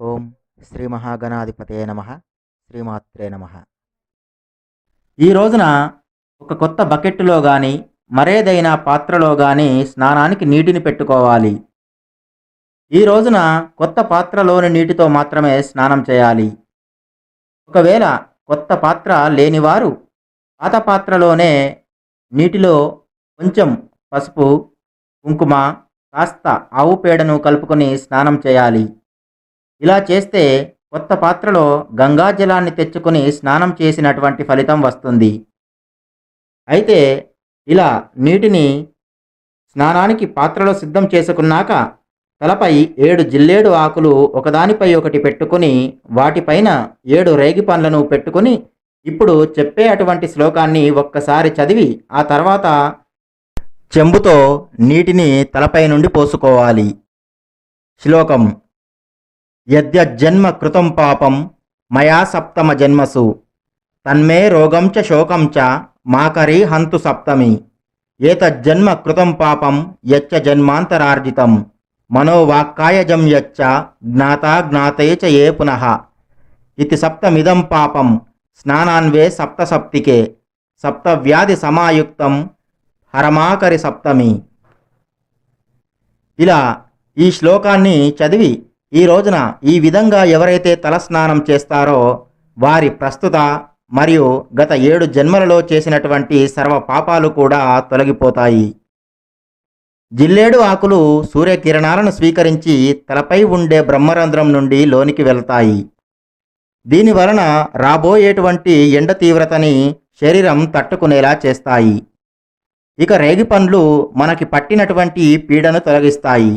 ఓం శ్రీ మహాగణాధిపతే నమ. శ్రీమాత్రే నమ. ఈ రోజున ఒక కొత్త బకెట్లో కానీ మరేదైనా పాత్రలో కానీ స్నానానికి నీటిని పెట్టుకోవాలి. ఈ రోజున కొత్త పాత్రలోని నీటితో మాత్రమే స్నానం చేయాలి. ఒకవేళ కొత్త పాత్ర లేనివారు పాత పాత్రలోనే నీటిలో కొంచెం పసుపు కుంకుమ కాస్త ఆవు పేడను కలుపుకొని స్నానం చేయాలి. ఇలా చేస్తే కొత్త పాత్రలో గంగాజలాన్ని తెచ్చుకొని స్నానం చేసినటువంటి ఫలితం వస్తుంది. అయితే ఇలా నీటిని స్నానానికి పాత్రలో సిద్ధం చేసుకున్నాక తలపై ఏడు జిల్లేడు ఆకులు ఒకదానిపై ఒకటి పెట్టుకుని వాటిపైన ఏడు రేగి పండ్లను పెట్టుకుని ఇప్పుడు చెప్పే అటువంటి శ్లోకాన్ని ఒక్కసారి చదివి ఆ తర్వాత చెంబుతో నీటిని తలపై నుండి పోసుకోవాలి. శ్లోకం యద్యజ్జన్మ కృతం పాపం మయా సప్తమ జన్మసు. తన్మే రోగం చ శోకం చ మాకరీ హంతు సప్తమి. ఏతజ్జన్మ కృతం పాపం యచ్చ జన్మాంతరార్జితం. మనోవాక్కాయజం యచ్చ జ్ఞాతా జ్ఞాతే చ ఏ పునః. ఇది సప్తమిదం పాపం స్నానాన్వే సప్తసప్తికే. సప్తవ్యాధి సమాయుక్తం హరమాకరి సప్తమి. ఇలా ఈ శ్లోకాన్ని చదివి ఈ రోజున ఈ విధంగా ఎవరైతే తలస్నానం చేస్తారో వారి ప్రస్తుత మరియు గత ఏడు జన్మలలో చేసినటువంటి సర్వ పాపాలు కూడా తొలగిపోతాయి. జిల్లేడు ఆకులు సూర్యకిరణాలను స్వీకరించి తలపై ఉండే బ్రహ్మరంధ్రం నుండి లోనికి వెళ్తాయి. దీని వలన రాబోయేటువంటి ఎండ తీవ్రతని శరీరం తట్టుకునేలా చేస్తాయి. ఇక రేగి పండ్లు మనకి పట్టినటువంటి పీడను తొలగిస్తాయి.